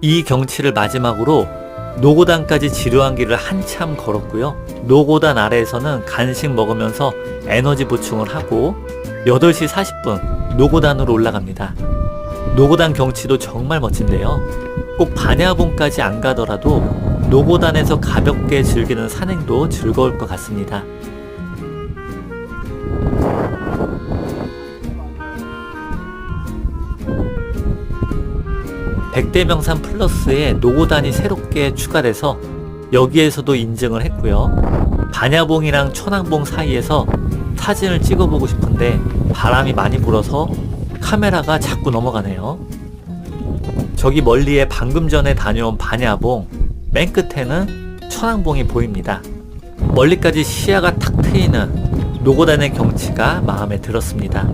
이 경치를 마지막으로 노고단까지 지루한 길을 한참 걸었고요. 노고단 아래에서는 간식 먹으면서 에너지 보충을 하고 8시 40분 노고단으로 올라갑니다. 노고단 경치도 정말 멋진데요. 꼭 반야봉까지 안 가더라도 노고단에서 가볍게 즐기는 산행도 즐거울 것 같습니다. 백대명산 플러스에 노고단이 새롭게 추가돼서 여기에서도 인증을 했고요. 반야봉이랑 천왕봉 사이에서 사진을 찍어보고 싶은데 바람이 많이 불어서 카메라가 자꾸 넘어가네요. 저기 멀리에 방금 전에 다녀온 반야봉, 맨 끝에는 천왕봉이 보입니다. 멀리까지 시야가 탁 트이는 노고단의 경치가 마음에 들었습니다.